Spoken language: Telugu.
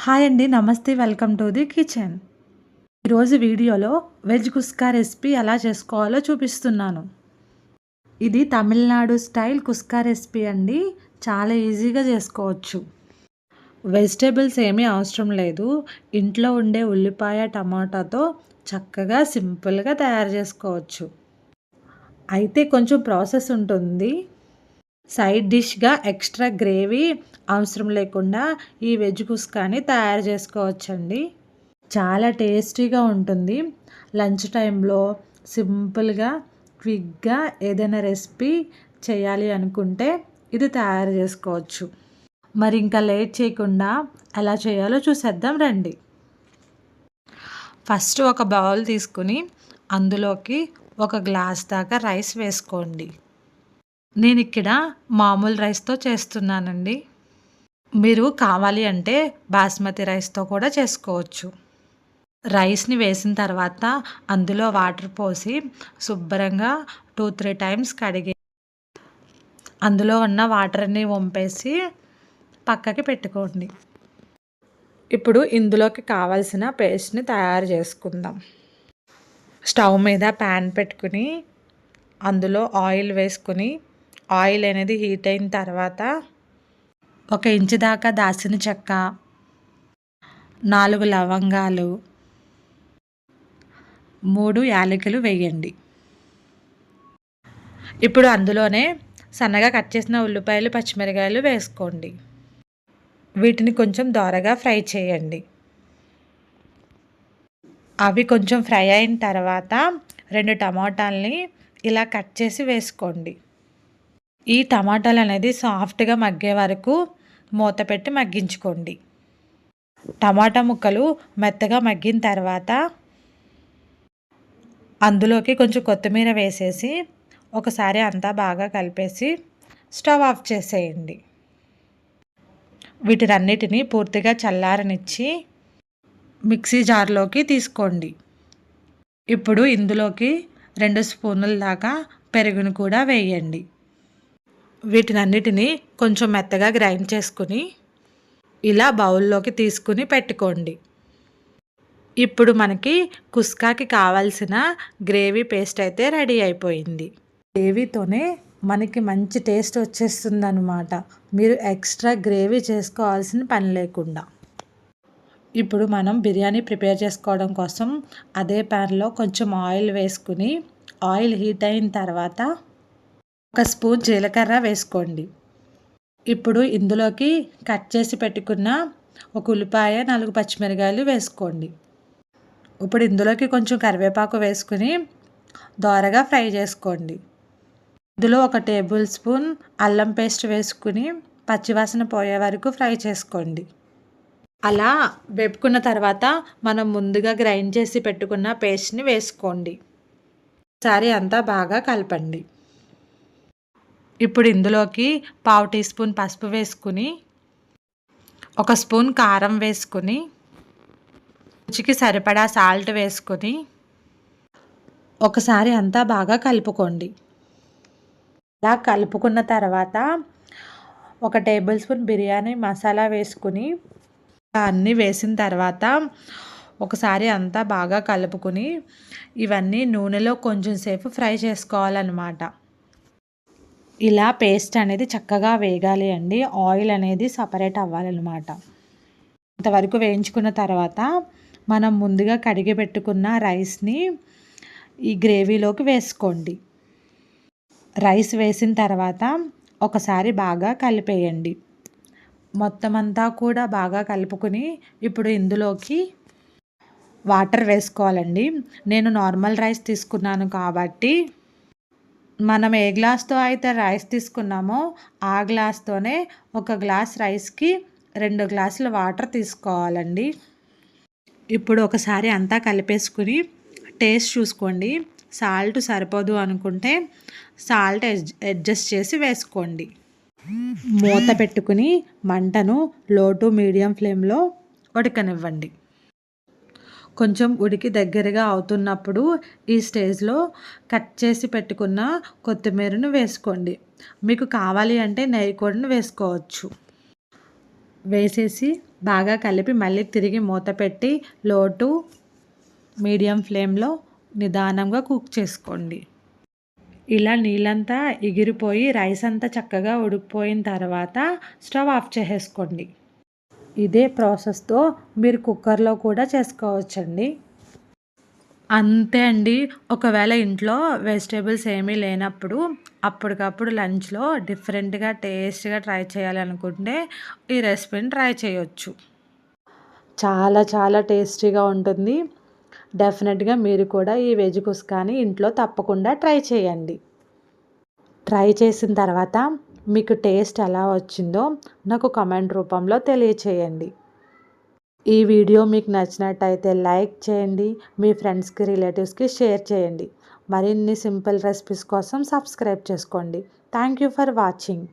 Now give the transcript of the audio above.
హాయ్ అండి నమస్తే వెల్కమ్ టు ది కిచెన్. ఈరోజు వీడియోలో వెజ్ కుస్కా రెసిపీ ఎలా చేసుకోవాలో చూపిస్తున్నాను. ఇది తమిళనాడు స్టైల్ కుస్కా రెసిపీ అండి చాలా ఈజీగా చేసుకోవచ్చు. వెజిటేబుల్స్ ఏమీ అవసరం లేదు ఇంట్లో ఉండే ఉల్లిపాయ టమాటాతో చక్కగా సింపుల్గా తయారు చేసుకోవచ్చు. అయితే కొంచెం ప్రాసెస్ ఉంటుంది. సైడ్ డిష్గా ఎక్స్ట్రా గ్రేవీ అవసరం లేకుండా ఈ వెజ్ కుస్కాని తయారు చేసుకోవచ్చండి. చాలా టేస్టీగా ఉంటుంది. లంచ్ టైంలో సింపుల్గా క్విక్గా ఏదైనా రెసిపీ చేయాలి అనుకుంటే ఇది తయారు చేసుకోవచ్చు. మరి ఇంకా లేట్ చేయకుండా ఎలా చేయాలో చూసేద్దాం రండి. ఫస్ట్ ఒక బౌల్ తీసుకుని అందులోకి ఒక గ్లాస్ దాకా రైస్ వేసుకోండి. నేను ఇక్కడ మామూలు రైస్తో చేస్తున్నానండి. మీరు కావాలి అంటే బాస్మతి రైస్తో కూడా చేసుకోవచ్చు. రైస్ని వేసిన తర్వాత అందులో వాటర్ పోసి శుభ్రంగా టూ త్రీ టైమ్స్ కడిగి అందులో ఉన్న వాటర్ని వంపేసి పక్కకి పెట్టుకోండి. ఇప్పుడు ఇందులోకి కావాల్సిన పేస్ట్ని తయారు చేసుకుందాం. స్టవ్ మీద ప్యాన్ పెట్టుకుని అందులో ఆయిల్ వేసుకుని ఆయిల్ అనేది హీట్ అయిన తర్వాత ఒక ఇంచు దాకా దాసిన చెక్క నాలుగు లవంగాలు మూడు యాలకులు వేయండి. ఇప్పుడు అందులోనే సన్నగా కట్ చేసిన ఉల్లిపాయలు పచ్చిమిరకాయలు వేసుకోండి. వీటిని కొంచెం దోరగా ఫ్రై చేయండి. అవి కొంచెం ఫ్రై అయిన తర్వాత రెండు టమాటాలని ఇలా కట్ చేసి వేసుకోండి. ఈ టమాటాలు అనేది సాఫ్ట్గా మగ్గే వరకు మూత పెట్టి మగ్గించుకోండి. టమాటా ముక్కలు మెత్తగా మగ్గిన తర్వాత అందులోకి కొంచెం కొత్తిమీర వేసేసి ఒకసారి అంతా బాగా కలిపేసి స్టవ్ ఆఫ్ చేసేయండి. వీటినన్నిటినీ పూర్తిగా చల్లారనిచ్చి మిక్సీ జార్లోకి తీసుకోండి. ఇప్పుడు ఇందులోకి రెండు స్పూన్ల దాకా పెరుగును కూడా వేయండి. వీటినన్నిటినీ కొంచెం మెత్తగా గ్రైండ్ చేసుకుని ఇలా బౌల్లోకి తీసుకుని పెట్టుకోండి. ఇప్పుడు మనకి కుస్కాకి కావాల్సిన గ్రేవీ పేస్ట్ అయితే రెడీ అయిపోయింది. గ్రేవీతోనే మనకి మంచి టేస్ట్ వచ్చేస్తుంది అనమాట మీరు ఎక్స్ట్రా గ్రేవీ చేసుకోవాల్సిన పని లేకుండా. ఇప్పుడు మనం బిర్యానీ ప్రిపేర్ చేసుకోవడం కోసం అదే ప్యాన్లో కొంచెం ఆయిల్ వేసుకుని ఆయిల్ హీట్ అయిన తర్వాత ఒక స్పూన్ జీలకర్ర వేసుకోండి. ఇప్పుడు ఇందులోకి కట్ చేసి పెట్టుకున్న ఒక ఉల్లిపాయ నాలుగు పచ్చిమిరకాయలు వేసుకోండి. ఇప్పుడు ఇందులోకి కొంచెం కరివేపాకు వేసుకుని దోరగా ఫ్రై చేసుకోండి. ఇందులో ఒక టేబుల్ స్పూన్ అల్లం పేస్ట్ వేసుకుని పచ్చివాసన పోయే వరకు ఫ్రై చేసుకోండి. అలా వేపుకున్న తర్వాత మనం ముందుగా గ్రైండ్ చేసి పెట్టుకున్న పేస్ట్ని వేసుకోండి. సారి అంతా బాగా కలపండి. ఇప్పుడు ఇందులోకి పావు టీ స్పూన్ పసుపు వేసుకుని ఒక స్పూన్ కారం వేసుకుని రుచికి సరిపడా సాల్ట్ వేసుకొని ఒకసారి అంతా బాగా కలుపుకోండి. ఇలా కలుపుకున్న తర్వాత ఒక టేబుల్ స్పూన్ బిర్యానీ మసాలా వేసుకుని అన్నీ వేసిన తర్వాత ఒకసారి అంతా బాగా కలుపుకొని ఇవన్నీ నూనెలో కొంచెం సేపు ఫ్రై చేసుకోవాలన్నమాట. ఇలా పేస్ట్ అనేది చక్కగా వేగాలి అండి. ఆయిల్ అనేది సపరేట్ అవ్వాలన్నమాట. ఇంతవరకు వేయించుకున్న తర్వాత మనం ముందుగా కడిగి పెట్టుకున్న రైస్ని ఈ గ్రేవీలోకి వేసుకోండి. రైస్ వేసిన తర్వాత ఒకసారి బాగా కలిపేయండి. మొత్తం అంతా కూడా బాగా కలుపుకుని ఇప్పుడు ఇందులోకి వాటర్ వేసుకోవాలండి. నేను నార్మల్ రైస్ తీసుకున్నాను కాబట్టి మనం ఏ గ్లాస్తో అయితే రైస్ తీసుకున్నామో ఆ గ్లాస్తోనే ఒక గ్లాస్ రైస్కి రెండు గ్లాసుల వాటర్ తీసుకోవాలండి. ఇప్పుడు ఒకసారి అంతా కలిపేసుకుని టేస్ట్ చూసుకోండి. సాల్ట్ సరిపోదు అనుకుంటే సాల్ట్ అడ్జస్ట్ చేసి వేసుకోండి. మూత పెట్టుకుని మంటను లో టు మీడియం ఫ్లేమ్లో ఉడకనివ్వండి. కొంచెం ఉడికి దగ్గరగా అవుతున్నప్పుడు ఈ స్టేజ్లో కట్ చేసి పెట్టుకున్న కొత్తిమీరను వేసుకోండి. మీకు కావాలి అంటే నెయ్యి కూడా వేసుకోవచ్చు. వేసేసి బాగా కలిపి మళ్ళీ తిరిగి మూత పెట్టి లోటు మీడియం ఫ్లేమ్లో నిదానంగా కుక్ చేసుకోండి. ఇలా నీళ్ళంతా ఎగిరిపోయి రైస్ అంతా చక్కగా ఉడికిపోయిన తర్వాత స్టవ్ ఆఫ్ చేసేసుకోండి. ఇదే ప్రాసెస్తో మీరు కుక్కర్లో కూడా చేసుకోవచ్చండి. అంతే అండి. ఒకవేళ ఇంట్లో వెజిటేబుల్స్ ఏమీ లేనప్పుడు అప్పటికప్పుడు లంచ్లో డిఫరెంట్గా టేస్ట్గా ట్రై చేయాలనుకుంటే ఈ రెసిపీని ట్రై చేయొచ్చు. చాలా చాలా టేస్టీగా ఉంటుంది. డెఫినెట్గా మీరు కూడా ఈ వెజ్ కుస్కాని ఇంట్లో తప్పకుండా ట్రై చేయండి. ట్రై చేసిన తర్వాత మీకు టేస్ట్ ఎలా వచ్చిందో నాకు కమెంట్ రూపంలో తెలియచేయండి. ఈ వీడియో మీకు నచ్చినట్టయితే లైక్ చేయండి మీ ఫ్రెండ్స్కి రిలేటివ్స్కి షేర్ చేయండి. మరిన్ని సింపుల్ రెసిపీస్ కోసం సబ్స్క్రైబ్ చేసుకోండి. Thank you for watching.